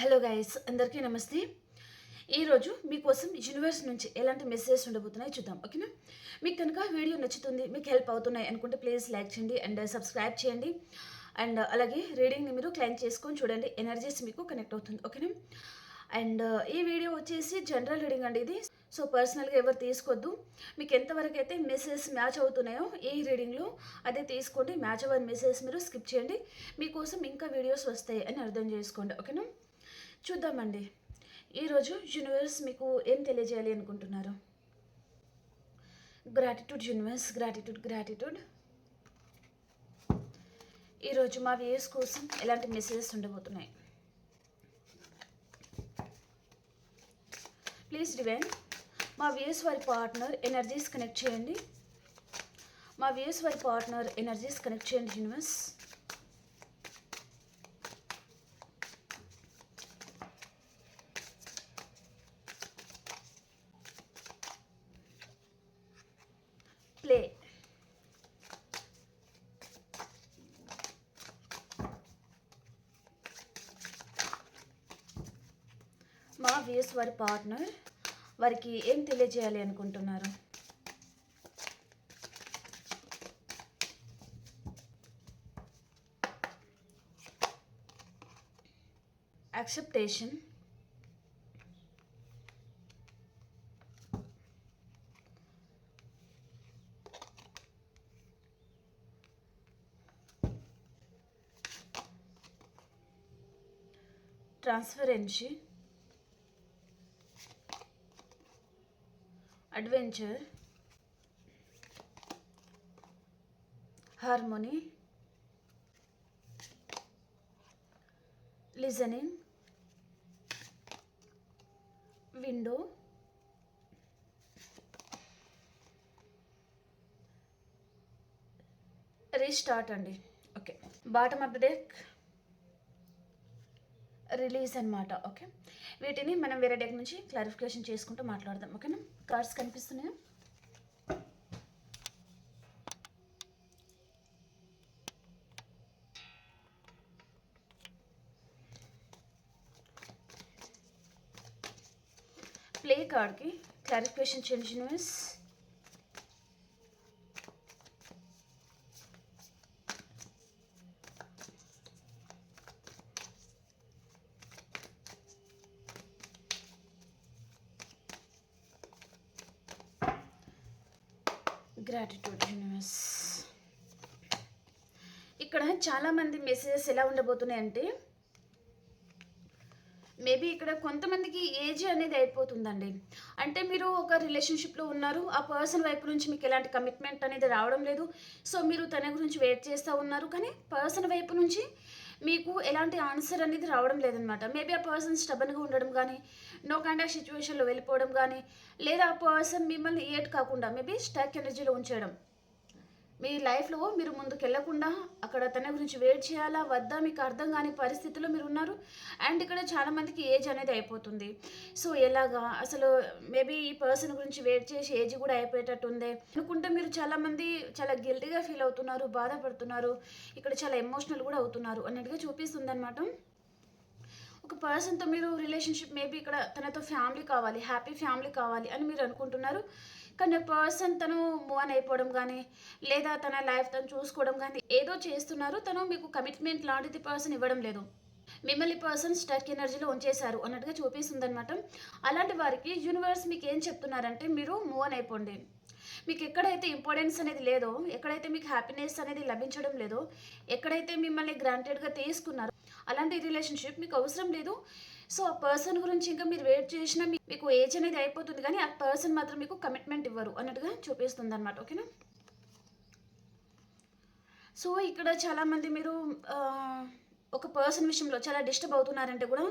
Hello guys అందరికీ నమస్తే. ఈరోజు మీకోసం యూనివర్స్ నుంచి ఎలాంటి మెసేజెస్ ఉండబోతున్నాయి చూద్దాం ఓకేనా? మీకు కనుక వీడియో నచ్చుతుంది మీకు హెల్ప్ అవుతున్నాయి అనుకుంటే ప్లీజ్ లైక్ చేయండి అండ్ సబ్స్క్రైబ్ చేయండి. అండ్ అలాగే రీడింగ్ని మీరు క్లైమ్ చేసుకొని చూడండి ఎనర్జీస్ మీకు కనెక్ట్ అవుతుంది ఓకేనా? అండ్ ఈ వీడియో వచ్చేసి జనరల్ రీడింగ్ అండి ఇది. సో పర్సనల్గా ఎవరు తీసుకోవద్దు మీకు ఎంతవరకు అయితే మెసేజ్ మ్యాచ్ అవుతున్నాయో ఈ రీడింగ్లో అదే తీసుకోండి. మ్యాచ్ అవ్వని మెసేజ్ మీరు స్కిప్ చేయండి. మీకోసం ఇంకా వీడియోస్ వస్తాయి అని అర్థం చేసుకోండి ఓకేనా? చూద్దామండి. ఈరోజు యూనివర్స్ మీకు ఏం తెలియజేయాలి అనుకుంటున్నారు? గ్రాటిట్యూడ్ యూనివర్స్ గ్రాటిట్యూడ్ గ్రాటిట్యూడ్ ఈరోజు మా వ్యూస్ కోసం ఎలాంటి మెసేజెస్ ఉండబోతున్నాయి? ప్లీజ్ డివైన్ మా వ్యూస్ వారి పార్ట్నర్ ఎనర్జీస్ కనెక్ట్ చేయండి. మా వ్యూస్ వారి పార్ట్నర్ ఎనర్జీస్ కనెక్ట్ చేయండి యూనివర్స్ ప్లే మా వ్యూస్ వారి పార్ట్నర్ వారికి ఏం తెలియజేయాలి అనుకుంటున్నారు? Acceptation transparency adventure harmony listening window restart అండి. Okay. Bottom of the deck release అనమాట ఓకే. వీటిని మనం వేరే డెక్ నుంచి క్లారిఫికేషన్ చేసుకుంటూ మాట్లాడదాం. ఓకేనా? కార్డ్స్ కనిపిస్తున్నాయా? ప్లే కార్డ్కి clarification change news gratitude universe ఇక్కడ చాలామంది మెసేజెస్ ఎలా ఉండబోతున్నాయంటే మేబీ ఇక్కడ కొంతమందికి ఏజ్ అనేది అయిపోతుందండి. అంటే మీరు ఒక రిలేషన్షిప్లో ఉన్నారు ఆ పర్సన్ వైపు నుంచి మీకు ఎలాంటి కమిట్మెంట్ అనేది రావడం లేదు. సో మీరు తన గురించి వెయిట్ చేస్తూ ఉన్నారు. కానీ పర్సన్ వైపు నుంచి మీకు ఎలాంటి ఆన్సర్ అనేది రావడం లేదనమాట మేబీ ఆ పర్సన్ స్టబన్గా ఉండడం కానీ నో కైండ్ ఆఫ్ సిచ్యువేషన్లో వెళ్ళిపోవడం కానీ లేదా ఆ పర్సన్ మిమ్మల్ని ఏట్ కాకుండా మేబీ స్టాక్ ఎనర్జీలో ఉంచడం మీ లైఫ్లో మీరు ముందుకు వెళ్ళకుండా అక్కడ తన గురించి వెయిట్ చేయాలా? వద్దా? మీకు అర్థం కాని పరిస్థితిలో మీరు ఉన్నారు. అండ్ ఇక్కడ చాలామందికి ఏజ్ అనేది అయిపోతుంది. సో ఎలాగా? అసలు మేబీ ఈ పర్సన్ గురించి వెయిట్ చేసి ఏజ్ కూడా అయిపోయేటట్టు ఉంది అనుకుంటే మీరు చాలామంది చాలా గిల్టీగా ఫీల్ అవుతున్నారు బాధపడుతున్నారు. ఇక్కడ చాలా ఎమోషనల్ కూడా అవుతున్నారు. అన్నట్టుగా చూపిస్తుంది అనమాట ఒక పర్సన్తో మీరు రిలేషన్షిప్ మేబీ ఇక్కడ తనతో ఫ్యామిలీ కావాలి హ్యాపీ ఫ్యామిలీ కావాలి అని మీరు అనుకుంటున్నారు. కానీ పర్సన్ తను మూవ్ ఆన్ అయిపోవడం కానీ లేదా తన లైఫ్ తను చూసుకోవడం కానీ ఏదో చేస్తున్నారు. తను మీకు కమిట్మెంట్ లాంటిది పర్సన్ ఇవ్వడం లేదు. మిమ్మల్ని పర్సన్ స్టక్ ఎనర్జీలో ఉంచేశారు అన్నట్టుగా చూపిస్తుంది అనమాట అలాంటి వారికి యూనివర్స్ మీకు ఏం చెప్తున్నారంటే మీరు మూవ్ ఆన్ అయిపోండి. మీకు ఎక్కడైతే ఇంపార్టెన్స్ అనేది లేదో ఎక్కడైతే మీకు హ్యాపీనెస్ అనేది లభించడం లేదో ఎక్కడైతే మిమ్మల్ని గ్రాంటెడ్గా తీసుకున్నారో అలాంటి రిలేషన్షిప్ మీకు అవసరం లేదు. సో ఆ పర్సన్ గురించి ఇంకా మీరు వెయిట్ చేసినా మీకు ఏజ్ అనేది అయిపోతుంది కానీ ఆ పర్సన్ మాత్రం మీకు కమిట్మెంట్ ఇవ్వరు అన్నట్టుగా చూపిస్తుంది అనమాట ఓకేనా? సో ఇక్కడ చాలామంది మీరు ఒక పర్సన్ విషయంలో చాలా డిస్టర్బ్ అవుతున్నారంటే కూడా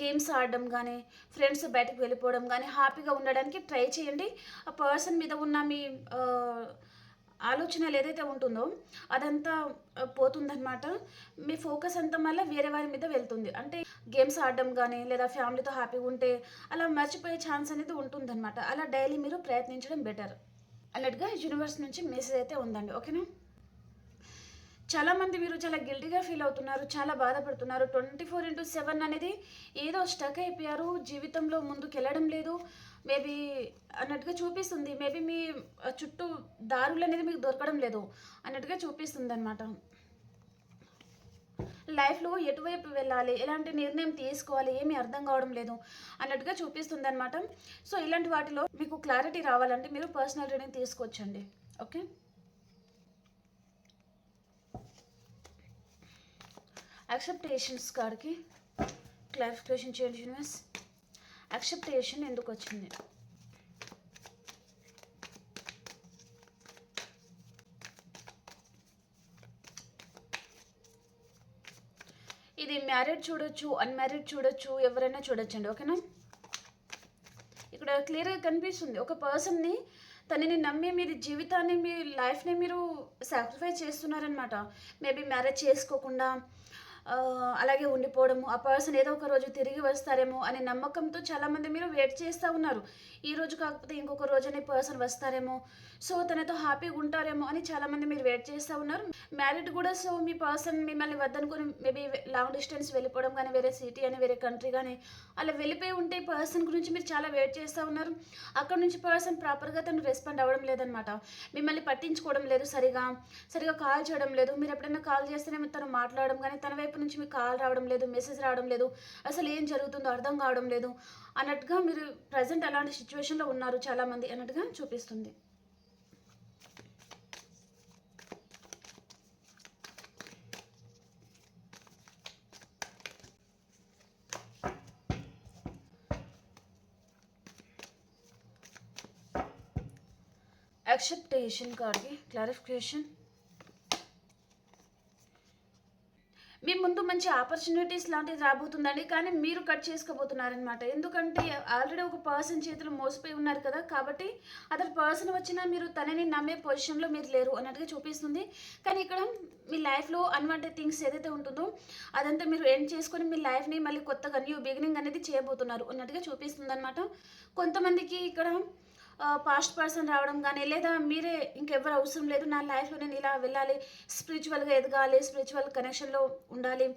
గేమ్స్ ఆడడం కానీ ఫ్రెండ్స్ బయటకు వెళ్ళిపోవడం కానీ హ్యాపీగా ఉండడానికి ట్రై చేయండి. ఆ పర్సన్ మీద ఉన్న మీ ఆలోచనలు ఏదైతే ఉంటుందో అదంతా పోతుందనమాట పోతుందన్నమాట. మీ ఫోకస్ అంతా మళ్ళీ వేరే వారి మీద వెళ్తుంది. అంటే గేమ్స్ ఆడడం కానీ లేదా ఫ్యామిలీతో హ్యాపీగా ఉంటే అలా మర్చిపోయే ఛాన్స్ అనేది ఉంటుందన్నమాట. అలా డైలీ మీరు ప్రయత్నించడం బెటర్. అన్నట్టుగా యూనివర్స్ నుంచి మెసేజ్ అయితే ఉందండి. ఓకేనా? చాలామంది మీరు చాలా గిల్టీగా ఫీల్ అవుతున్నారు చాలా బాధపడుతున్నారు. ట్వంటీ ఫోర్ ఇంటూ సెవెన్ అనేది ఏదో స్టక్ అయిపోయారు జీవితంలో ముందుకు వెళ్ళడం లేదు. మేబీ అన్నట్టుగా చూపిస్తుంది. మేబీ మీ చుట్టూ దారులు అనేది మీకు దొరకడం లేదు అన్నట్టుగా చూపిస్తుంది అనమాట లైఫ్లో ఎటువైపు వెళ్ళాలి? ఎలాంటి నిర్ణయం తీసుకోవాలి? ఏమీ అర్థం కావడం లేదు అన్నట్టుగా చూపిస్తుంది అనమాట సో ఇలాంటి వాటిలో మీకు క్లారిటీ రావాలంటే మీరు పర్సనల్ రీడింగ్ తీసుకొచ్చండి ఓకే? యాక్సెప్టేషన్స్ కార్డ్కి క్లారిఫికేషన్ చేయండి యూనివర్స్. యాక్సెప్టేషన్ ఎందుకు వచ్చింది? ఇది మ్యారీడ్ చూడొచ్చు అన్మ్యారీడ్ చూడొచ్చు ఎవరైనా చూడొచ్చండి ఓకేనా? ఇక్కడ క్లియర్గా కనిపిస్తుంది ఒక పర్సన్ని తనని నమ్మి మీరు జీవితాన్ని మీ లైఫ్ని మీరు సాక్రిఫైస్ చేస్తున్నారనమాట మేబీ మ్యారేజ్ చేసుకోకుండా అలాగే ఉండిపోవడము. ఆ పర్సన్ ఏదో ఒక రోజు తిరిగి వస్తారేమో అనే నమ్మకంతో చాలామంది మీరు వెయిట్ చేస్తూ ఉన్నారు. ఈ రోజు కాకపోతే ఇంకొక రోజు అనే పర్సన్ వస్తారేమో. సో తనతో హ్యాపీగా ఉంటారేమో అని చాలామంది మీరు వెయిట్ చేస్తూ ఉన్నారు. మ్యారీడ్ కూడా సో మీ పర్సన్ మిమ్మల్ని వద్దనుకొని మేబీ లాంగ్ డిస్టెన్స్ వెళ్ళిపోవడం కానీ వేరే సిటీ అని వేరే కంట్రీ కానీ అలా వెళ్ళిపోయి ఉంటే పర్సన్ గురించి మీరు చాలా వెయిట్ చేస్తూ ఉన్నారు. అక్కడ నుంచి పర్సన్ ప్రాపర్గా తను రెస్పాండ్ అవ్వడం లేదనమాట మిమ్మల్ని పట్టించుకోవడం లేదు సరిగా. సరిగా కాల్ చేయడం లేదు. మీరు ఎప్పుడైనా కాల్ చేస్తేనే తను మాట్లాడడం కానీ తన వైపు నుంచి మీకు కాల్ రావడం లేదు మెసేజ్ రావడం లేదు. అసలు ఏం జరుగుతుందో అర్థం కావడం లేదు. అన్నట్టుగా మీరు ప్రజెంట్ అలాంటి సిచ్యువేషన్లో ఉన్నారు చాలామంది అన్నట్టుగా చూపిస్తుంది. యాక్సెప్టేషన్ కార్డ్కి క్లారిఫికేషన్ మీ ముందు మంచి ఆపర్చునిటీస్ లాంటిది రాబోతుందండి. కానీ మీరు కట్ చేసుకోబోతున్నారనమాట ఎందుకంటే ఆల్రెడీ ఒక పర్సన్ చేతిలో మోసపోయి ఉన్నారు కదా. కాబట్టి అతని పర్సన్ వచ్చినా మీరు తనని నమ్మే పొజిషన్లో మీరు లేరు అన్నట్టుగా చూపిస్తుంది. కానీ ఇక్కడ మీ లైఫ్లో అన్వాంటెడ్ థింగ్స్ ఏదైతే ఉంటుందో అదంతా మీరు ఎండ్ చేసుకొని మీ లైఫ్ని మళ్ళీ కొత్తగా న్యూ బిగినింగ్ అనేది చేయబోతున్నారు అన్నట్టుగా చూపిస్తుంది అనమాట కొంతమందికి ఇక్కడ పాస్ట్ పర్సన్ రావడం కానీ లేదా మీరే ఇంకెవ్వరు అవసరం లేదు నా లైఫ్లో నేను ఇలా వెళ్ళాలి స్పిరిచువల్గా ఎదగాలి స్పిరిచువల్ కనెక్షన్లో ఉండాలి.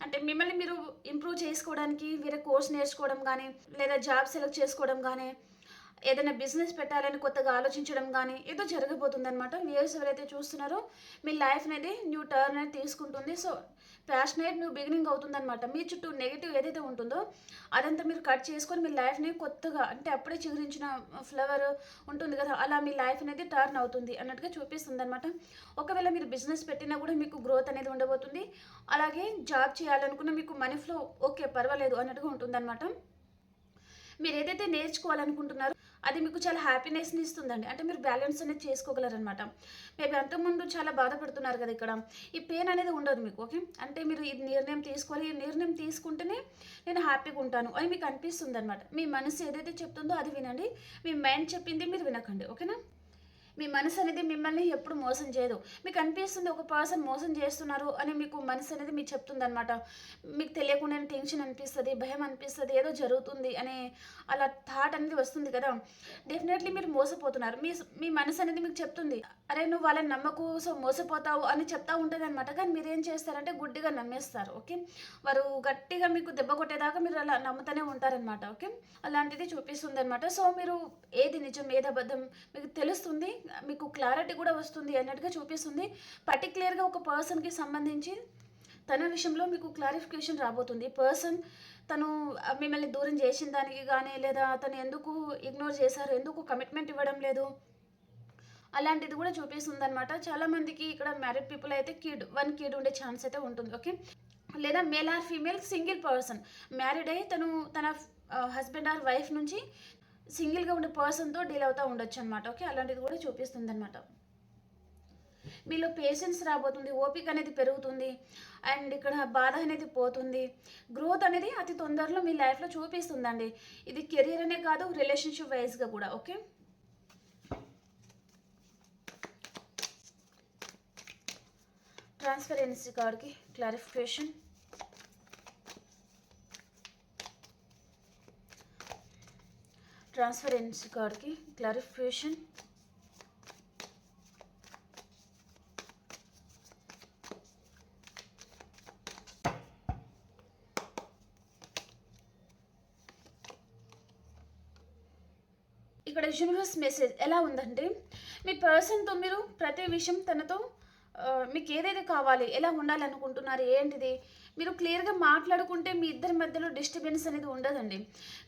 అంటే మిమ్మల్ని మీరు ఇంప్రూవ్ చేసుకోవడానికి వేరే కోర్స్ నేర్చుకోవడం కానీ లేదా జాబ్ సెలెక్ట్ చేసుకోవడం కానీ ఏదైనా బిజినెస్ పెట్టాలని కొత్తగా ఆలోచించడం కానీ ఏదో జరగబోతుందనమాట వ్యూయర్స్ ఎవరైతే చూస్తున్నారో మీ లైఫ్ అనేది న్యూ టర్న్ అనేది తీసుకుంటుంది. సో ప్యాషనేట్ న్యూ బిగినింగ్ అవుతుందనమాట మీ చుట్టూ నెగిటివ్ ఏదైతే ఉంటుందో అదంతా మీరు కట్ చేసుకొని మీ లైఫ్ని కొత్తగా అంటే అప్పుడే చిగురించిన ఫ్లవర్ ఉంటుంది కదా అలా మీ లైఫ్ అనేది టర్న్ అవుతుంది అన్నట్టుగా చూపిస్తుంది అనమాట ఒకవేళ మీరు బిజినెస్ పెట్టినా కూడా మీకు గ్రోత్ అనేది ఉండబోతుంది. అలాగే జాబ్ చేయాలనుకున్న మీకు మనీ ఫ్లో ఓకే పర్వాలేదు అన్నట్టుగా ఉంటుందన్నమాట. మీరు ఏదైతే నేర్చుకోవాలనుకుంటున్నారో అది మీకు చాలా హ్యాపీనెస్ని ఇస్తుందండి. అంటే మీరు బ్యాలెన్స్ అనేది చేసుకోగలరనమాట మేబీ అంతకుముందు చాలా బాధపడుతున్నారు కదా ఇక్కడ. ఈ పెయిన్ అనేది ఉండదు మీకు ఓకే అంటే మీరు ఈ నిర్ణయం తీసుకోవాలి. ఈ నిర్ణయం తీసుకుంటేనే నేను హ్యాపీగా ఉంటాను అని మీకు అనిపిస్తుంది అనమాట మీ మనసు ఏదైతే చెప్తుందో అది వినండి. మీ మైండ్ చెప్పింది మీరు వినకండి ఓకేనా మీ మనసు అనేది మిమ్మల్ని ఎప్పుడు మోసం చేయదు. మీకు అనిపిస్తుంది ఒక పర్సన్ మోసం చేస్తున్నారు అని మీకు మనసు అనేది మీకు చెప్తుంది అనమాట మీకు తెలియకుండానే టెన్షన్ అనిపిస్తుంది భయం అనిపిస్తుంది ఏదో జరుగుతుంది అనే అలా థాట్ అనేది వస్తుంది కదా. డెఫినెట్లీ మీరు మోసపోతున్నారు. మీ మీ మనసు అనేది మీకు చెప్తుంది. అరే నువ్వు వాళ్ళని నమ్మకు సో మోసపోతావు అని చెప్తా ఉంటుంది అనమాట కానీ మీరు ఏం చేస్తారంటే గుడ్డిగా నమ్మేస్తారు. ఓకే? వారు గట్టిగా మీకు దెబ్బ కొట్టేదాకా మీరు అలా నమ్ముతూనే ఉంటారనమాట ఓకే? అలాంటిది చూపిస్తుంది అనమాట సో మీరు ఏది నిజం ఏది అబద్ధం మీకు తెలుస్తుంది. మీకు క్లారిటీ కూడా వస్తుంది అన్నట్టుగా చూపిస్తుంది. పర్టికులర్గా ఒక పర్సన్కి సంబంధించి తన విషయంలో మీకు క్లారిఫికేషన్ రాబోతుంది. పర్సన్ తను మిమ్మల్ని దూరం చేసిన దానికి కానీ లేదా తను ఎందుకు ఇగ్నోర్ చేశారు ఎందుకు కమిట్మెంట్ ఇవ్వడం లేదు అలాంటిది కూడా చూపిస్తుంది అనమాట చాలామందికి ఇక్కడ మ్యారీడ్ పీపుల్ అయితే కిడ్ వన్ కిడ్ ఉండే ఛాన్స్ అయితే ఉంటుంది ఓకే లేదా male or female single person married అయ్యి తను తన హస్బెండ్ ఆర్ వైఫ్ నుంచి సింగిల్గా ఉండే పర్సన్తో డీల్ అవుతూ ఉండొచ్చు అనమాట ఓకే? అలాంటిది కూడా చూపిస్తుంది అనమాట మీలో పేషెన్స్ రాబోతుంది ఓపిక అనేది పెరుగుతుంది అండ్ ఇక్కడ బాధ అనేది పోతుంది. గ్రోత్ అనేది అతి తొందరలో మీ లైఫ్లో చూపిస్తుందండి. ఇది కెరీర్ అనే కాదు రిలేషన్షిప్ వైజ్గా కూడా ఓకే? ట్రాన్స్పరెన్సీ కార్డ్కి క్లారిఫికేషన్. ట్రాన్స్ఫరెన్సీ కార్డ్కి క్లారిఫికేషన్. ఇక్కడ యూనివర్స్ మెసేజ్ ఎలా ఉందంటే మీ పర్సన్తో మీరు ప్రతి విషయం తనతో మీకు ఏదైతే కావాలి ఎలా ఉండాలనుకుంటున్నారు ఏంటిది మీరు క్లియర్గా మాట్లాడుకుంటే మీ ఇద్దరి మధ్యలో డిస్టర్బెన్స్ అనేది ఉండదండి.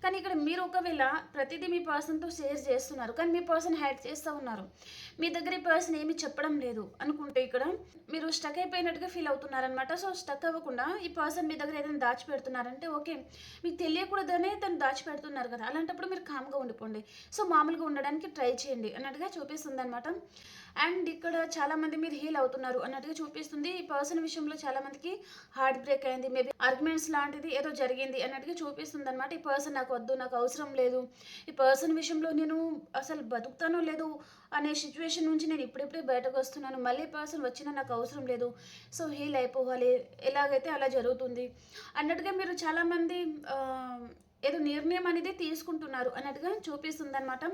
కానీ ఇక్కడ మీరు ఒకవేళ ప్రతిదీ మీ పర్సన్తో షేర్ చేస్తున్నారు కానీ మీ పర్సన్ హ్యాడ్ చేస్తూ ఉన్నారు మీ దగ్గర ఈ పర్సన్ ఏమి చెప్పడం లేదు అనుకుంటే ఇక్కడ మీరు స్టక్ అయిపోయినట్టుగా ఫీల్ అవుతున్నారనమాట సో స్టక్ అవ్వకుండా ఈ పర్సన్ మీ దగ్గర ఏదైనా దాచిపెడుతున్నారంటే ఓకే మీకు తెలియకూడదనే తను దాచిపెడుతున్నారు కదా అలాంటప్పుడు మీరు కామ్గా ఉండిపోండి. సో మామూలుగా ఉండడానికి ట్రై చేయండి అన్నట్టుగా చూపిస్తుంది అనమాట అండ్ ఇక్కడ చాలామంది మీరు హీల్ అవుతున్నారు అన్నట్టుగా చూపిస్తుంది. ఈ పర్సన్ విషయంలో చాలామందికి హార్ట్ బ్రేక్ అయింది మేబీ ఆర్గ్యుమెంట్స్ లాంటిది ఏదో జరిగింది అన్నట్టుగా చూపిస్తుంది అనమాట ఈ పర్సన్ నాకు వద్దు నాకు అవసరం లేదు. ఈ పర్సన్ విషయంలో నేను అసలు బతుకుతానో లేదు అనే సిచ్యువేషన్ నుంచి నేను ఇప్పుడిప్పుడే బయటకు వస్తున్నాను. మళ్ళీ పర్సన్ వచ్చినా నాకు అవసరం లేదు. సో హీల్ అయిపోవాలి. ఎలాగైతే అలా జరుగుతుంది. అన్నట్టుగా మీరు చాలామంది ఏదో నిర్ణయం అనేది తీసుకుంటున్నారు అన్నట్టుగా చూపిస్తుంది అనమాట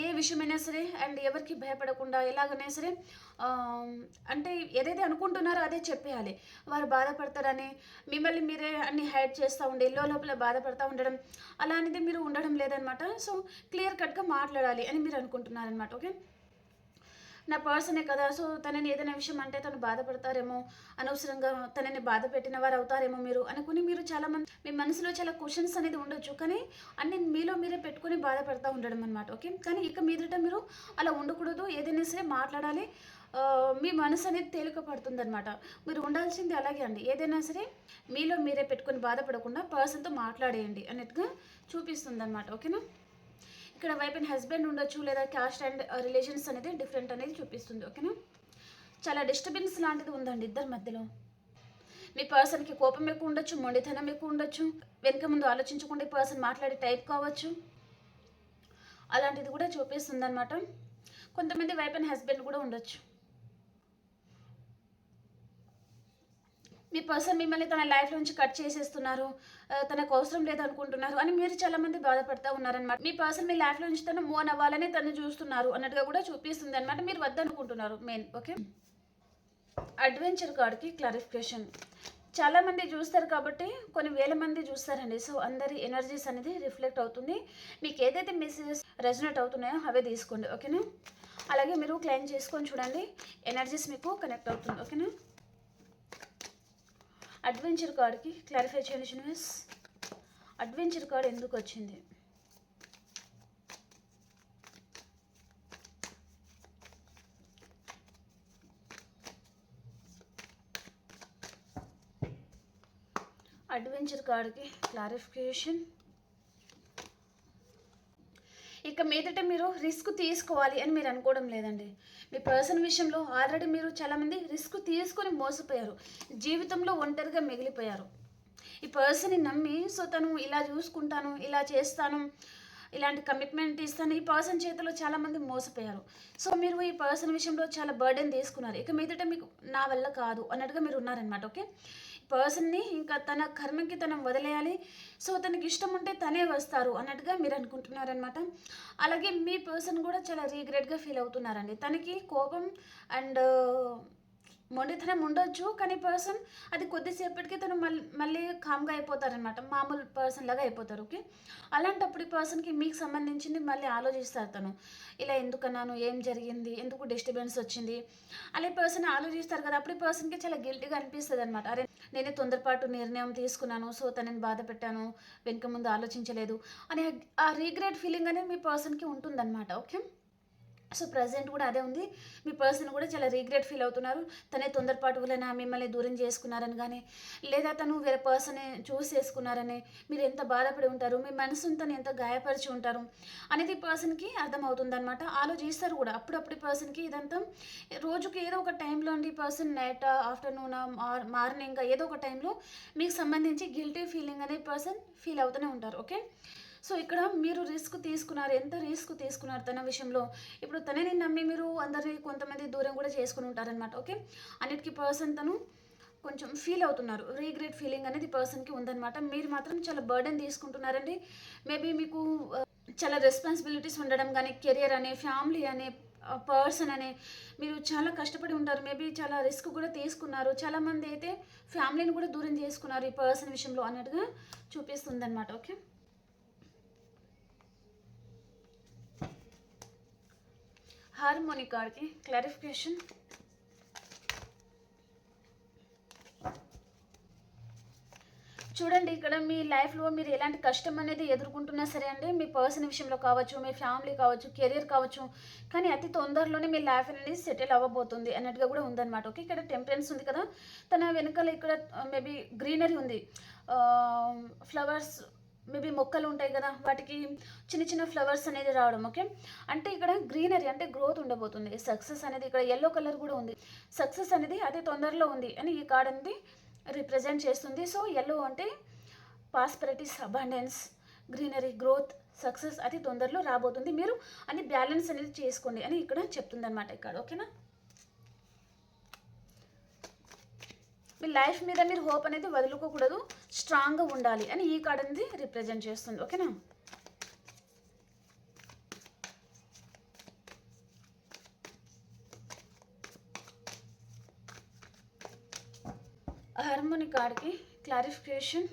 ఏ విషయమైనా సరే అండ్ ఎవరికి భయపడకుండా ఎలాగైనా సరే అంటే ఏదైతే అనుకుంటున్నారో అదే చెప్పేయాలి. వారు బాధపడతారని మిమ్మల్ని మీరే అన్ని హైడ్ చేస్తూ ఉండి ఎల్లో లోపల బాధపడతా ఉండడం అలా అనేది మీరు ఉండడం లేదనమాట సో క్లియర్ కట్గా మాట్లాడాలి అని మీరు అనుకుంటున్నారనమాట ఓకే? నా పర్సనే కదా సో తనని ఏదైనా విషయం అంటే తను బాధపడతారేమో అనవసరంగా తనని బాధ పెట్టిన వారు అవుతారేమో మీరు అనుకుని మీరు చాలా మంది మీ మనసులో చాలా క్వశ్చన్స్ అనేది ఉండొచ్చు. కానీ అన్ని మీలో మీరే పెట్టుకొని బాధపడతా ఉండడం అనమాట ఓకే? కానీ ఇక మీదట మీరు అలా ఉండకూడదు. ఏదైనా సరే మాట్లాడాలి. మీ మనసు అనేది తేలిక పడుతుంది అనమాట మీరు ఉండాల్సింది అలాగే అండి. ఏదైనా సరే మీలో మీరే పెట్టుకొని బాధపడకుండా పర్సన్తో మాట్లాడేయండి అన్నట్టుగా చూపిస్తుంది అనమాట ఓకేనా? ఇక్కడ వైఫ్ అండ్ హస్బెండ్ ఉండొచ్చు లేదా క్యాస్ట్ అండ్ రిలేషన్స్ అనేది డిఫరెంట్ అనేది చూపిస్తుంది ఓకేనా చాలా డిస్టర్బెన్స్ లాంటిది ఉందండి ఇద్దరి మధ్యలో. మీ పర్సన్కి కోపం ఎక్కువ ఉండొచ్చు మొండితనం ఎక్కువ ఉండొచ్చు వెనుక ముందు ఆలోచించకుండా ఈ పర్సన్ మాట్లాడే టైప్ కావచ్చు. అలాంటిది కూడా చూపిస్తుంది అనమాట కొంతమంది వైఫ్ అండ్ హస్బెండ్ కూడా ఉండొచ్చు. మీ పర్సన్ మిమ్మల్ని తన లైఫ్ నుంచి కట్ చేసేస్తున్నారు తనకు అవసరం లేదనుకుంటున్నారు అని మీరు చాలా మంది బాధపడతా ఉన్నారనమాట మీ పర్సన్ మీ లైఫ్ నుంచి తను మూన్ అవ్వాలని తను చూస్తున్నారు అన్నట్టుగా కూడా చూపిస్తుంది అనమాట మీరు వద్దనుకుంటున్నారు. Main okay? అడ్వెంచర్ కార్డ్కి క్లారిఫికేషన్. చాలా మంది చూస్తారు కాబట్టి కొన్ని వేల మంది చూస్తారండి. సో అందరి ఎనర్జీస్ అనేది రిఫ్లెక్ట్ అవుతుంది. మీకు ఏదైతే మెసేజెస్ రెజనేట్ అవుతున్నాయో అవే తీసుకోండి ఓకేనా? అలాగే మీరు క్లెయిమ్ చేసుకొని చూడండి. ఎనర్జీస్ మీకు కనెక్ట్ అవుతుంది ఓకేనా? అడ్వెంచర్ కార్డ్కి క్లారిఫై చేయండి యూనివర్స్ అడ్వెంచర్ కార్డ్ ఎందుకు వచ్చింది? అడ్వెంచర్ కార్డ్కి క్లారిఫికేషన్ ఇక మీదట మీరు రిస్క్ తీసుకోవాలి అని మీరు అనుకోవడం లేదండి. మీ పర్సన్ విషయంలో ఆల్రెడీ మీరు చాలామంది రిస్క్ తీసుకొని మోసపోయారు. జీవితంలో ఒంటరిగా మిగిలిపోయారు. ఈ పర్సన్ని నమ్మి సో తను ఇలా చూసుకుంటాను ఇలా చేస్తాను ఇలాంటి కమిట్మెంట్ ఇస్తాను. ఈ పర్సన్ చేతిలో చాలామంది మోసపోయారు. సో మీరు ఈ పర్సన్ విషయంలో చాలా బర్డెన్ తీసుకున్నారు. ఇక మీదట మీకు నా వల్ల కాదు అన్నట్టుగా మీరు ఉన్నారనమాట ఓకే? పర్సన్ని ఇంకా తన కర్మకి తనం వదిలేయాలి. సో తనకి ఇష్టం ఉంటే తనే వస్తారు అన్నట్టుగా మీరు అనుకుంటున్నారనమాట అలాగే మీ పర్సన్ కూడా చాలా రీగ్రెట్గా ఫీల్ అవుతున్నారండి. తనకి కోపం అండ్ మొండితనం ఉండొచ్చు కానీ పర్సన్ అది కొద్దిసేపటికి తను మళ్ళీ మళ్ళీ కామ్గా అయిపోతారనమాట మామూలు పర్సన్ లాగా అయిపోతారు ఓకే? అలాంటప్పుడు పర్సన్కి మీకు సంబంధించింది మళ్ళీ ఆలోచిస్తారు తను. ఇలా ఎందుకన్నాను? ఏం జరిగింది? ఎందుకు డిస్టర్బెన్స్ వచ్చింది? అలా పర్సన్ ఆలోచిస్తారు కదా అప్పుడు పర్సన్కి చాలా గిల్టీగా అనిపిస్తుంది అనమాట అరే నేనే తొందరపాటు నిర్ణయం తీసుకున్నాను సో తనని బాధ పెట్టాను వెనుక ముందు ఆలోచించలేదు. అనే ఆ రీగ్రెట్ ఫీలింగ్ అనేది మీ పర్సన్కి ఉంటుందన్నమాట ఓకే? సో ప్రజెంట్ కూడా అదే ఉంది. మీ పర్సన్ కూడా చాలా రిగ్రెట్ ఫీల్ అవుతున్నారు. తనే తొందరపాటు వలన మిమ్మల్ని దూరం చేసుకున్నారని కానీ లేదా తను వేరే పర్సన్ చూస్ చేసుకున్నారని మీరు ఎంత బాధపడి ఉంటారు మీ మనసును తను ఎంత గాయపరిచి ఉంటారు అనేది పర్సన్కి అర్థమవుతుంది అనమాట ఆలోచిస్తారు కూడా. అప్పుడప్పుడు పర్సన్కి ఇదంతా రోజుకి ఏదో ఒక టైంలో అండి పర్సన్ నైట్ ఆఫ్టర్నూన్ మార్నింగ్ ఏదో ఒక టైంలో మీకు సంబంధించి గిల్టీ ఫీలింగ్ అనే పర్సన్ ఫీల్ అవుతూనే ఉంటారు. ఓకే సో ఇక్కడ మీరు రిస్క్ తీసుకున్నారు ఎంత రిస్క్ తీసుకున్నారు తన విషయంలో? ఇప్పుడు తనని నమ్మి మీరు అందరినీ కొంతమంది దూరం కూడా చేసుకుని ఉంటారనమాట ఓకే? అన్నిటికీ పర్సన్ తను కొంచెం ఫీల్ అవుతున్నారు రీగ్రెట్ ఫీలింగ్ అనేది పర్సన్కి ఉందన్నమాట. మీరు మాత్రం చాలా బర్డెన్ తీసుకుంటున్నారండి. మేబీ మీకు చాలా రెస్పాన్సిబిలిటీస్ ఉండడం కానీ కెరియర్ అనే ఫ్యామిలీ అనే పర్సన్ అనే మీరు చాలా కష్టపడి ఉంటారు. మేబీ చాలా రిస్క్ కూడా తీసుకున్నారు. చాలామంది అయితే ఫ్యామిలీని కూడా దూరం చేసుకున్నారు ఈ పర్సన్ విషయంలో అన్నట్టుగా చూపిస్తుంది అనమాట ఓకే? హార్మోని కార్డ్కి క్లారిఫికేషన్ చూడండి ఇక్కడ మీ లైఫ్లో మీరు ఎలాంటి కష్టం అనేది ఎదుర్కొంటున్నా సరే అండి మీ పర్సన్ విషయంలో కావచ్చు మీ ఫ్యామిలీ కావచ్చు కెరీర్ కావచ్చు కానీ అతి తొందరలోనే మీ లైఫ్ అనేది సెటిల్ అవ్వబోతుంది అన్నట్టుగా కూడా ఉందన్నమాట. ఓకే ఇక్కడ టెంపరెన్స్ ఉంది కదా తన వెనకాల ఇక్కడ uh, మేబీ గ్రీనరీ ఉంది. Uh, ఫ్లవర్స్ మేబీ మొక్కలు ఉంటాయి కదా వాటికి చిన్న చిన్న ఫ్లవర్స్ అనేది రావడం ఓకే? అంటే ఇక్కడ గ్రీనరీ అంటే గ్రోత్ ఉండబోతుంది. సక్సెస్ అనేది ఇక్కడ ఎల్లో కలర్ కూడా ఉంది. సక్సెస్ అనేది అతి తొందరలో ఉంది అని ఈ కార్డ్ అనేది రిప్రజెంట్ చేస్తుంది. సో ఎల్లో అంటే prosperities abundance greenery growth success అతి తొందరలో రాబోతుంది. మీరు అని బ్యాలెన్స్ అనేది చేసుకోండి అని ఇక్కడ చెప్తుంది అనమాట ఇక్కడ ఓకేనా? మీ లైఫ్ మీద మీరు హోప్ అనేది వదులుకోకూడదు స్ట్రాంగ్గా ఉండాలి అని ఈ కార్డ్ అనేది రిప్రజెంట్ చేస్తుంది. ఓకేనా? హార్మోని కార్డ్కి క్లారిఫికేషన్.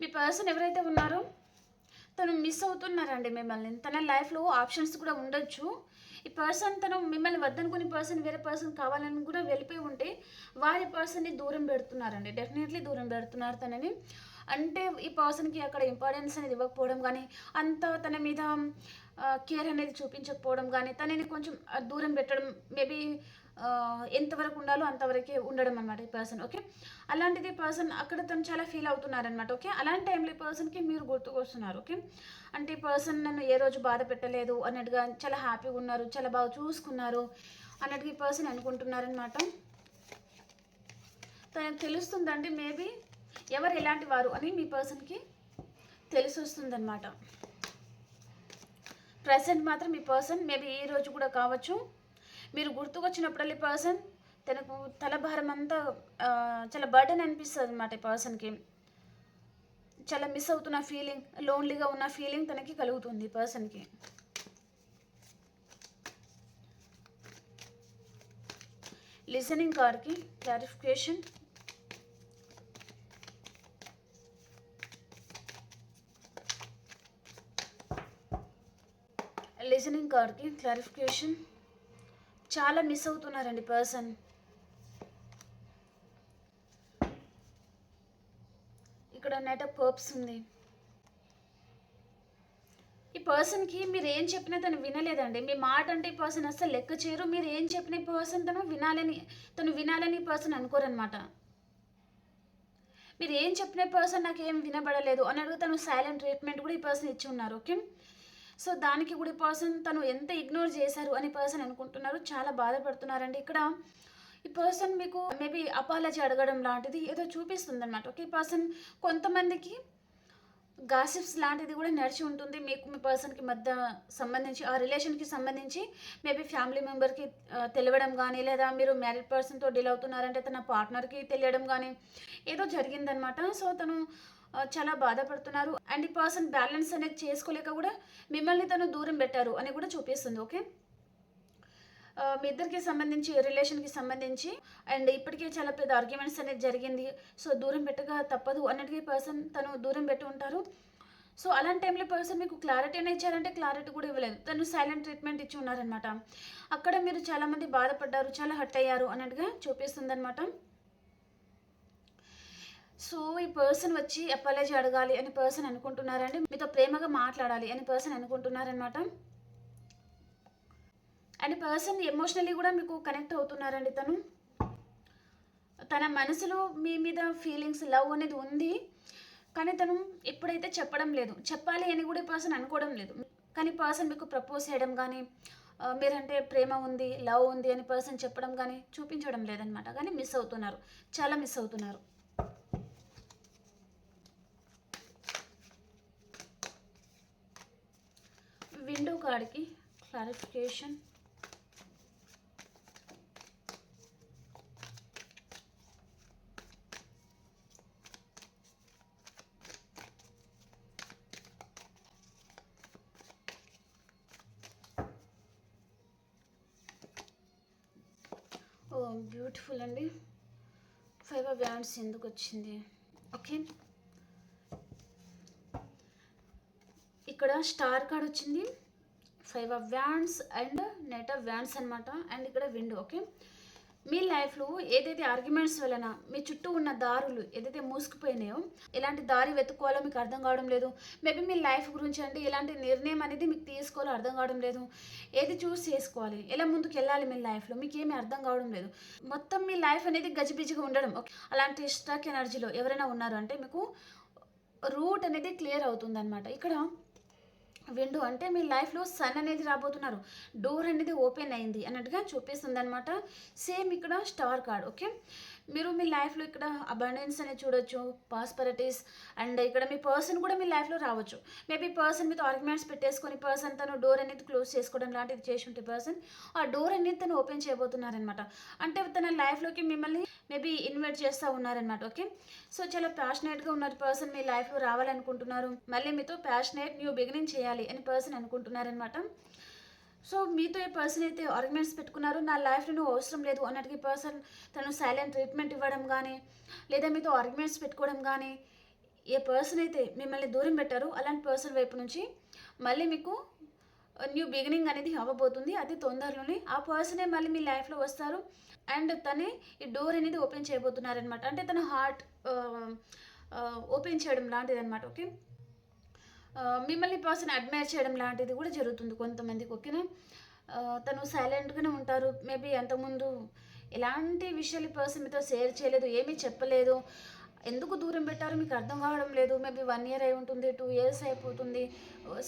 మీ పర్సన్ ఎవరైతే ఉన్నారో తను మిస్ అవుతున్నారండి మిమ్మల్ని. తన లైఫ్లో ఆప్షన్స్ కూడా ఉండొచ్చు. ఈ పర్సన్ తను మిమ్మల్ని వద్దనుకుని పర్సన్ వేరే పర్సన్ కావాలని కూడా వెళ్ళిపోయి ఉంటే వారి పర్సన్ని దూరం పెడుతున్నారండి. డెఫినెట్లీ దూరం పెడుతున్నారు తనని. అంటే ఈ పర్సన్కి అక్కడ ఇంపార్టెన్స్ అనేది ఇవ్వకపోవడం కానీ అంత తన మీద కేర్ అనేది చూపించకపోవడం కానీ తనని కొంచెం దూరం పెట్టడం మేబీ ఎంతవరకు ఉండాలో అంతవరకే ఉండడం అనమాట ఈ పర్సన్ ఓకే అలాంటిది పర్సన్ అక్కడ తను చాలా ఫీల్ అవుతున్నారనమాట ఓకే అలాంటి టైంలో ఈ పర్సన్కి మీరు గుర్తుకొస్తున్నారు ఓకే అంటే ఈ పర్సన్ నన్ను ఏ రోజు బాధ పెట్టలేదు అన్నట్టుగా చాలా హ్యాపీగా ఉన్నారు చాలా బాగా చూసుకున్నారు అన్నట్టుగా ఈ పర్సన్ అనుకుంటున్నారనమాట తనకు తెలుస్తుందండి మేబీ ఎవరు ఎలాంటి వారు అని మీ పర్సన్కి తెలిసి వస్తుందన్నమాట ప్రజెంట్ మాత్రం మీ పర్సన్ మేబీ ఈ రోజు కూడా కావచ్చు. మీరు గుర్తుకొచ్చినప్పుడల్లా పర్సన్ తనకు తలభారం అంతా చాలా బర్డెన్ అనిపిస్తుంది అనమాట ఈ పర్సన్కి. చాలా మిస్ అవుతున్న ఫీలింగ్ లోన్లీగా ఉన్న ఫీలింగ్ తనకి కలుగుతుంది ఈ పర్సన్కి. లిసనింగ్ కార్డ్కి క్లారిఫికేషన్. లిసనింగ్ కార్డ్కి క్లారిఫికేషన్. చాలా మిస్ అవుతున్నారండి పర్సన్. ఇక్కడ నెట్ పర్ప్స్ ఉంది. ఈ పర్సన్కి మీరు ఏం చెప్పినా తను వినలేదండి. మీ మాట అంటే ఈ పర్సన్ అసలు లెక్క చేయరు. మీరు ఏం చెప్పిన ఈ పర్సన్ తను వినాలని తను వినాలని పర్సన్ అనుకోరనమాట మీరు ఏం చెప్పిన పర్సన్ నాకు ఏం వినబడలేదు అని అడుగు తను సైలెంట్ ట్రీట్మెంట్ కూడా ఈ పర్సన్ ఇచ్చి ఉన్నారు. ఓకే? సో దానికి కూడా పర్సన్ తను ఎంత ఇగ్నోర్ చేశారు అని పర్సన్ అనుకుంటున్నారు చాలా బాధపడుతున్నారండి. ఇక్కడ ఈ పర్సన్ మీకు మేబీ అపాలజీ అడగడం లాంటిది ఏదో చూపిస్తుంది అనమాట ఓకే పర్సన్ కొంతమందికి గాసిప్స్ లాంటిది కూడా నడిచి ఉంటుంది. మీకు మీ పర్సన్కి మధ్య సంబంధించి ఆ రిలేషన్కి సంబంధించి మేబీ ఫ్యామిలీ మెంబర్కి తెలియడం కానీ లేదా మీరు మ్యారీడ్ పర్సన్తో డీల్ అవుతున్నారంటే తన పార్ట్నర్కి తెలియడం కానీ ఏదో జరిగిందనమాట సో తను చాలా బాధపడుతున్నారు. అండ్ ఈ పర్సన్ బ్యాలెన్స్ అనేది చేసుకోలేక కూడా మిమ్మల్ని తను దూరం పెట్టారు అని కూడా చూపిస్తుంది ఓకే? మీ ఇద్దరికి సంబంధించి రిలేషన్కి సంబంధించి అండ్ ఇప్పటికే చాలా పెద్ద ఆర్గ్యుమెంట్స్ అనేది జరిగింది. సో దూరం పెట్టగా తప్పదు అన్నట్టుగా పర్సన్ తను దూరం పెట్టి ఉంటారు. సో అలాంటి టైంలో పర్సన్ మీకు క్లారిటీ అనేది ఇచ్చారంటే క్లారిటీ కూడా ఇవ్వలేదు. తను సైలెంట్ ట్రీట్మెంట్ ఇచ్చి ఉన్నారనమాట అక్కడ మీరు చాలామంది బాధపడ్డారు చాలా హట్ అయ్యారు అన్నట్టుగా చూపిస్తుంది అనమాట సో ఈ పర్సన్ వచ్చి అపాలజీ అడగాలి అని పర్సన్ అనుకుంటున్నారండి. మీతో ప్రేమగా మాట్లాడాలి అని పర్సన్ అనుకుంటున్నారనమాట అండ్ పర్సన్ ఎమోషనల్లీ కూడా మీకు కనెక్ట్ అవుతున్నారండి తను. తన మనసులో మీ మీద ఫీలింగ్స్ లవ్ అనేది ఉంది. కానీ తను ఎప్పుడైతే చెప్పడం లేదు చెప్పాలి అని కూడా పర్సన్ అనుకోవడం లేదు. కానీ పర్సన్ మీకు ప్రపోజ్ చేయడం కానీ మీరంటే ప్రేమ ఉంది లవ్ ఉంది అని పర్సన్ చెప్పడం కానీ చూపించడం లేదనమాట కానీ మిస్ అవుతున్నారు. చాలా మిస్ అవుతున్నారు. రెండో కాడికి క్లారిఫికేషన్ ఓ బ్యూటిఫుల్ అండి. ఫైవ్ బ్యాండ్స్ ఎందుకు వచ్చింది? ఓకే. ఇక్కడ స్టార్ కార్డ్ వచ్చింది. Five of wands and net of wands అనమాట అండ్ ఇక్కడ విండ్ ఓకే మీ లైఫ్లో ఏదైతే ఆర్గ్యుమెంట్స్ వలన మీ చుట్టూ ఉన్న దారులు ఏదైతే మూసుకుపోయినాయో ఎలాంటి దారి వెతుక్కోవాలో మీకు అర్థం కావడం లేదు. మేబీ మీ లైఫ్ గురించి అంటే ఎలాంటి నిర్ణయం అనేది మీకు తీసుకోవాలో అర్థం కావడం లేదు. ఏది చూస్ చేసుకోవాలి ఎలా ముందుకు వెళ్ళాలి మీ లైఫ్లో మీకు ఏమీ అర్థం కావడం లేదు. మొత్తం మీ లైఫ్ అనేది గజిబిజిగా ఉండడం ఓకే అలాంటి స్టక్ ఎనర్జీలో ఎవరైనా ఉన్నారు అంటే మీకు రూట్ అనేది క్లియర్ అవుతుంది అనమాట ఇక్కడ విండో అంటే మీ లైఫ్లో సన్ అనేది రాబోతున్నారు. డోర్ అనేది ఓపెన్ అయింది అన్నట్టుగా చూపిస్తుంది అనమాట సేమ్ ఇక్కడ స్టార్ కార్డ్ ఓకే? మీరు మీ లైఫ్లో ఇక్కడ అబండెన్స్ అనేది చూడొచ్చు పాస్పరటీస్ అండ్ ఇక్కడ మీ పర్సన్ కూడా మీ లైఫ్లో రావచ్చు. మేబీ పర్సన్ మీతో ఆర్గ్యుమెంట్స్ పెట్టేసుకొని పర్సన్ తను డోర్ అనేది క్లోజ్ చేసుకోవడం లాంటిది చేసి ఉంటే పర్సన్ ఆ డోర్ అనేది తను ఓపెన్ చేయబోతున్నారనమాట అంటే తన లైఫ్లోకి మిమ్మల్ని మేబీ ఇన్వైట్ చేస్తూ ఉన్నారనమాట ఓకే సో చాలా ప్యాషనేట్గా ఉన్నారు పర్సన్ మీ లైఫ్లో రావాలనుకుంటున్నారు. మళ్ళీ మీతో ప్యాషనేట్ న్యూ బిగినింగ్ చేయాలి అని పర్సన్ అనుకుంటున్నారనమాట సో మీతో ఈ పర్సన్ అయితే ఆర్గ్యుమెంట్స్ పెట్టుకున్నారు నా లైఫ్లో నువ్వు అవసరం లేదు అన్నట్టుగా పర్సన్ తను సైలెంట్ ట్రీట్మెంట్ ఇవ్వడం కానీ లేదా మీతో ఆర్గ్యుమెంట్స్ పెట్టుకోవడం కానీ ఏ పర్సన్ అయితే మిమ్మల్ని దూరం పెట్టారు అలాంటి పర్సన్ వైపు నుంచి మళ్ళీ మీకు న్యూ బిగినింగ్ అనేది అవ్వబోతుంది. అది తొందరలోనే ఆ పర్సనే మళ్ళీ మీ లైఫ్లో వస్తారు అండ్ తనే ఈ డోర్ అనేది ఓపెన్ చేయబోతున్నారనమాట అంటే తన హార్ట్ ఓపెన్ చేయడం లాంటిది అనమాట ఓకే మిమ్మల్ని పర్సన్ అడ్మైర్ చేయడం లాంటిది కూడా జరుగుతుంది కొంతమందికి ఓకేనా? తను సైలెంట్గానే ఉంటారు. మేబీ అంతకుముందు ఎలాంటి విషయాలు ఈ పర్సన్ మీతో షేర్ చేయలేదు ఏమీ చెప్పలేదు. ఎందుకు దూరం పెట్టారో మీకు అర్థం కావడం లేదు. మేబీ వన్ ఇయర్ అయి ఉంటుంది టూ ఇయర్స్ అయిపోతుంది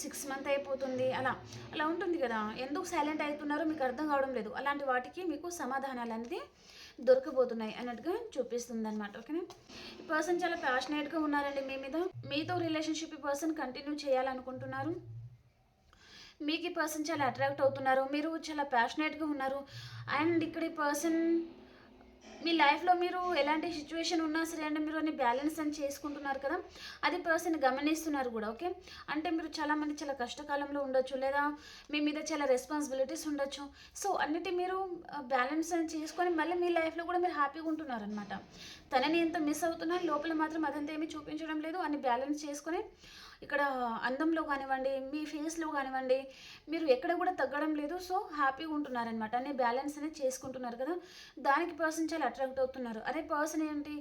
సిక్స్ మంత్ అయిపోతుంది అలా. అలా ఉంటుంది కదా. ఎందుకు సైలెంట్ అవుతున్నారో మీకు అర్థం కావడం లేదు. అలాంటి వాటికి మీకు సమాధానాలు అనేది దొరకబోతున్నాయి అన్నట్టుగా చూపిస్తుంది అనమాట ఓకేనా? ఈ పర్సన్ చాలా ప్యాషనేట్గా ఉన్నారండి మీ మీద. మీతో రిలేషన్షిప్ ఈ పర్సన్ కంటిన్యూ చేయాలనుకుంటున్నారు. మీకు ఈ పర్సన్ చాలా అట్రాక్ట్ అవుతున్నారు. మీరు చాలా ప్యాషనేట్గా ఉన్నారు. అండ్ ఇక్కడ ఈ పర్సన్ మీ లైఫ్లో మీరు ఎలాంటి సిచ్యువేషన్ ఉన్నా సరే అంటే మీరు అన్ని బ్యాలెన్స్ అని చేసుకుంటున్నారు కదా అది పర్సన్ గమనిస్తున్నారు కూడా ఓకే అంటే మీరు చాలామంది చాలా కష్టకాలంలో ఉండొచ్చు లేదా మీ మీద చాలా రెస్పాన్సిబిలిటీస్ ఉండొచ్చు. సో అన్నిటి మీరు uh, బ్యాలెన్స్ అని చేసుకొని మళ్ళీ మీ లైఫ్లో కూడా మీరు హ్యాపీగా ఉంటున్నారు అనమాట తనని ఎంత మిస్ అవుతున్నా లోపల మాత్రం అదంతా ఏమీ చూపించడం లేదు అన్ని బ్యాలెన్స్ చేసుకొని ఇక్కడ అందంలో కానివ్వండి మీ ఫేస్లో కానివ్వండి మీరు ఎక్కడ కూడా తగ్గడం లేదు. సో హ్యాపీగా ఉంటున్నారనమాట అనే బ్యాలెన్స్ అనేది చేసుకుంటున్నారు కదా. దానికి పర్సన్ చాలా అట్రాక్ట్ అవుతున్నారు. అదే పర్సన్ ఏంటి?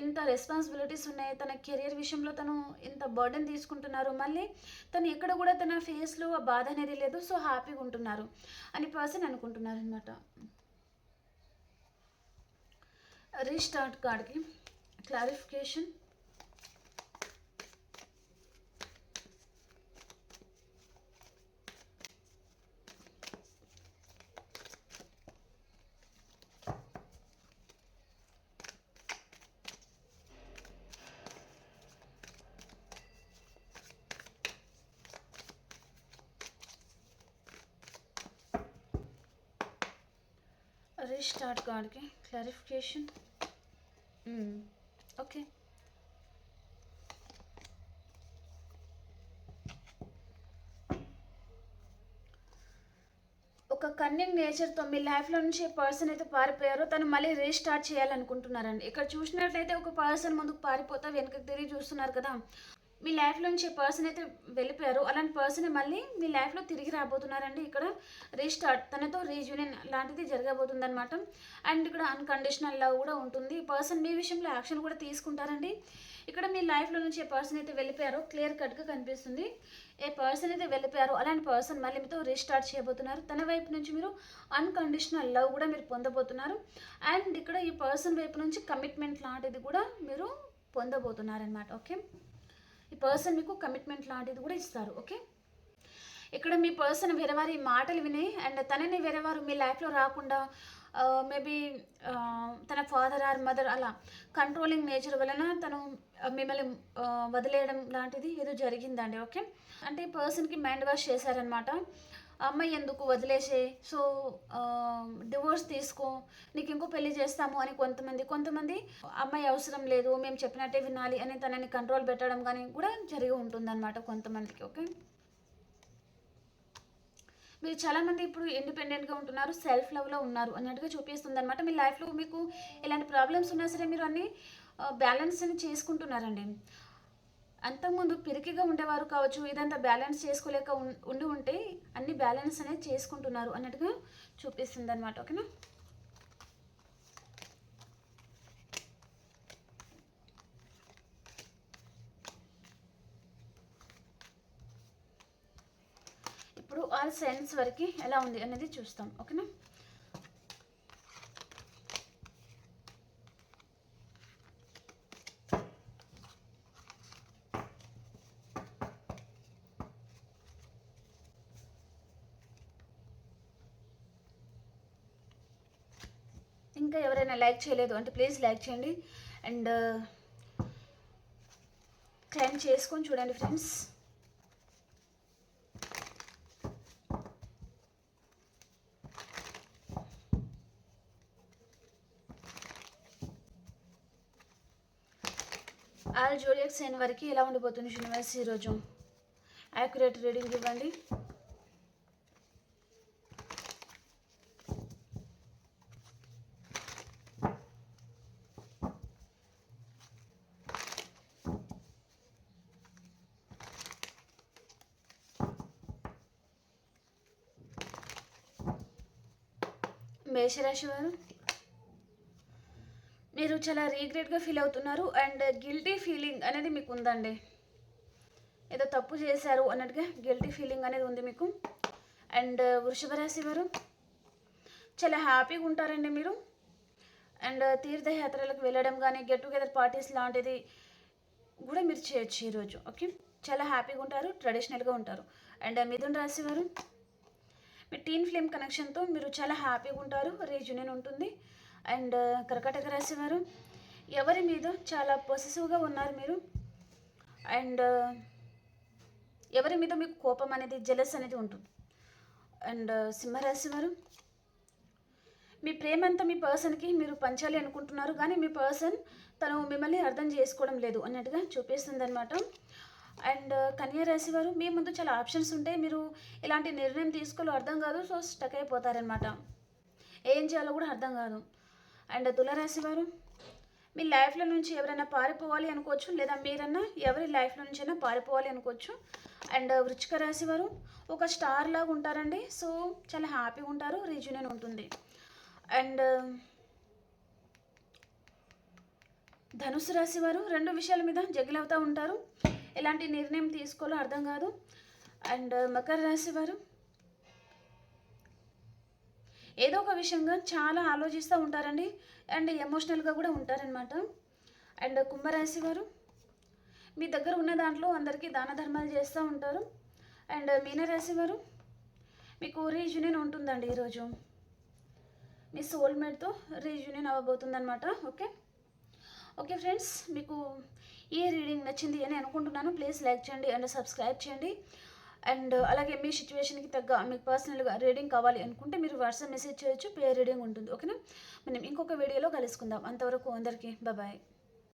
ఇంత రెస్పాన్సిబిలిటీస్ ఉన్నాయి. తన కెరియర్ విషయంలో తను ఇంత బర్డెన్ తీసుకుంటున్నారు. మళ్ళీ తను ఎక్కడ కూడా తన ఫేస్లో ఆ బాధ అనేది లేదు. సో హ్యాపీగా ఉంటున్నారు అని పర్సన్ అనుకుంటున్నారు అనమాట రీస్టార్ట్ కార్డ్కి క్లారిఫికేషన్. రీస్టార్ట్ కార్డ్కి క్లారిఫికేషన్ ఓకే ఒక కన్నింగ్ నేచర్తో మీ లైఫ్లో నుంచి పర్సన్ అయితే పారిపోయారో తను మళ్ళీ రీస్టార్ట్ చేయాలనుకుంటున్నారండి. ఇక్కడ చూసినట్లయితే ఒక పర్సన్ ముందుకు పారిపోతా వెనుకకు తిరిగి చూస్తున్నారు కదా. మీ లైఫ్లో నుంచి పర్సన్ అయితే వెళ్ళిపోయారు. అలాంటి పర్సన్ మళ్ళీ మీ లైఫ్లో తిరిగి రాబోతున్నారండి. ఇక్కడ రీస్టార్ట్ తనతో రీజూనియన్ లాంటిది జరగబోతుంది అనమాట అండ్ ఇక్కడ అన్కండిషనల్ లవ్ కూడా ఉంటుంది. పర్సన్ మీ విషయంలో యాక్షన్ కూడా తీసుకుంటారండి. ఇక్కడ మీ లైఫ్లో నుంచి ఏ పర్సన్ అయితే వెళ్ళిపోయారో క్లియర్ కట్గా కనిపిస్తుంది. ఏ పర్సన్ అయితే వెళ్ళిపోయారో అలాంటి పర్సన్ మళ్ళీ మీతో రీస్టార్ట్ చేయబోతున్నారు. తన వైపు నుంచి మీరు అన్కండిషనల్ లవ్ కూడా మీరు పొందబోతున్నారు. అండ్ ఇక్కడ ఈ పర్సన్ వైపు నుంచి కమిట్మెంట్ లాంటిది కూడా మీరు పొందబోతున్నారనమాట ఓకే ఈ పర్సన్ మీకు కమిట్మెంట్ లాంటిది కూడా ఇస్తారు ఓకే ఇక్కడ మీ పర్సన్ వేరే వారి మాటలు విని అండ్ తనని వేరే వారు మీ లైఫ్లో రాకుండా మేబీ తన ఫాదర్ ఆర్ మదర్ అలా కంట్రోలింగ్ నేచర్ వలన తను మిమ్మల్ని వదిలేయడం లాంటిది ఏదో జరిగిందండి ఓకే అంటే ఈ పర్సన్కి మైండ్ వాష్ చేశారనమాట అమ్మాయి ఎందుకు వదిలేసే? సో డివోర్స్ తీసుకో. నీకు ఇంకో పెళ్ళి చేస్తాము అని కొంతమంది కొంతమంది అమ్మాయి అవసరం లేదు మేము చెప్పినట్టే వినాలి అని తనని కంట్రోల్ పెట్టడం కానీ కూడా జరిగి ఉంటుందన్నమాట కొంతమందికి ఓకే? మీరు చాలామంది ఇప్పుడు ఇండిపెండెంట్గా ఉంటున్నారు సెల్ఫ్ లవ్లో ఉన్నారు అన్నట్టుగా చూపిస్తుంది అనమాట మీ లైఫ్లో మీకు ఎలాంటి ప్రాబ్లమ్స్ ఉన్నా సరే మీరు అన్ని బ్యాలెన్స్ అని చేసుకుంటున్నారండి. అంతకుముందు పిరికిగా ఉండేవారు కావచ్చు ఇదంతా బ్యాలెన్స్ చేసుకోలేక ఉండి ఉంటే అన్ని బ్యాలెన్స్ అనేది చేసుకుంటున్నారు అన్నట్టుగా చూపిస్తుంది అనమాట ఓకేనా? ఇప్పుడు ఆల్ సెన్స్ వరకు ఎలా ఉంది అనేది చూస్తాం ఓకేనా ఇంకా ఎవరైనా లైక్ చేయలేదు. అంటే ప్లీజ్ లైక్ చేయండి. అండ్ uh, క్లైమ్ చేసుకొని చూడండి ఫ్రెండ్స్. ఆల్ జోడియక్స్ అయిన వరకు ఎలా ఉండిపోతుంది యూనివర్స్ ఈరోజు యాక్యురేట్ రీడింగ్ ఇవ్వండి. మేషరాశి వారు మీరు చాలా రీగ్రెట్గా ఫీల్ అవుతున్నారు అండ్ గిల్టీ ఫీలింగ్ అనేది మీకు ఉందండి. ఏదో తప్పు చేశారు అన్నట్టుగా గిల్టీ ఫీలింగ్ అనేది ఉంది మీకు. అండ్ వృషభ రాశి వారు చాలా హ్యాపీగా ఉంటారండి మీరు. అండ్ తీర్థయాత్రలకు వెళ్ళడం కానీ గెట్ టుగెదర్ పార్టీస్ లాంటిది కూడా మీరు చేయొచ్చు ఈరోజు ఓకే? చాలా హ్యాపీగా ఉంటారు ట్రెడిషనల్గా ఉంటారు. అండ్ మిథున్ రాశి వారు మీ టీన్ ఫ్లేమ్ కనెక్షన్తో మీరు చాలా హ్యాపీగా ఉంటారు. రీజునియన్ ఉంటుంది. అండ్ కర్కాటక రాశి వారు ఎవరి మీద చాలా పొసెసివ్గా ఉన్నారు మీరు. అండ్ ఎవరి మీద మీకు కోపం అనేది జెలస్ అనేది ఉంటుంది. అండ్ సింహరాశి వారు మీ ప్రేమ అంతా మీ పర్సన్కి మీరు పంచాలి అనుకుంటున్నారు. కానీ మీ పర్సన్ తను మిమ్మల్ని అర్థం చేసుకోవడం లేదు అన్నట్టుగా చూపిస్తుంది అనమాట అండ్ కన్యా రాశి వారు మీ ముందు చాలా ఆప్షన్స్ ఉంటాయి. మీరు ఎలాంటి నిర్ణయం తీసుకోవాలో అర్థం కాదు. సో స్టక్ అయిపోతారనమాట ఏం చేయాలో కూడా అర్థం కాదు. అండ్ తులరాశి వారు మీ లైఫ్లో నుంచి ఎవరైనా పారిపోవాలి అనుకోవచ్చు. లేదా మీరన్నా ఎవరి లైఫ్లో నుంచి అయినా పారిపోవాలి అనుకోవచ్చు. అండ్ వృచ్చిక రాశి వారు ఒక స్టార్ లాగా ఉంటారండి. సో చాలా హ్యాపీగా ఉంటారు. రీజునియన్ ఉంటుంది. అండ్ ధనుసు రాశి వారు రెండు విషయాల మీద జగిల్ అవుతూ ఉంటారు. ఎలాంటి నిర్ణయం తీసుకోవాలో అర్థం కాదు. అండ్ మకర రాశి వారు ఏదో ఒక విషయంగా చాలా ఆలోచిస్తూ ఉంటారండి. అండ్ ఎమోషనల్గా కూడా ఉంటారనమాట అండ్ కుంభరాశి వారు మీ దగ్గర ఉన్న దాంట్లో అందరికీ దాన ధర్మాలు చేస్తూ ఉంటారు. అండ్ మీనరాశి వారు మీకు రీజునియన్ ఉంటుందండి ఈరోజు. మీ సోల్మేట్తో రీజునియన్ అవ్వబోతుందన్నమాట. ఓకే? ఓకే ఫ్రెండ్స్ మీకు ఈ రీడింగ్ నచ్చింది అని అనుకుంటున్నాను ప్లీజ్ లైక్ చేయండి అండ్ సబ్స్క్రైబ్ చేయండి. అండ్ uh, అలాగే మీ సిచ్యువేషన్కి తగ్గ మీకు పర్సనల్గా రీడింగ్ కావాలి అనుకుంటే మీరు వాట్సాప్ మెసేజ్ చేయొచ్చు పే రీడింగ్ ఉంటుంది ఓకేనా మనం ఇంకొక వీడియోలో కలుసుకుందాం. అంతవరకు అందరికీ బాయ్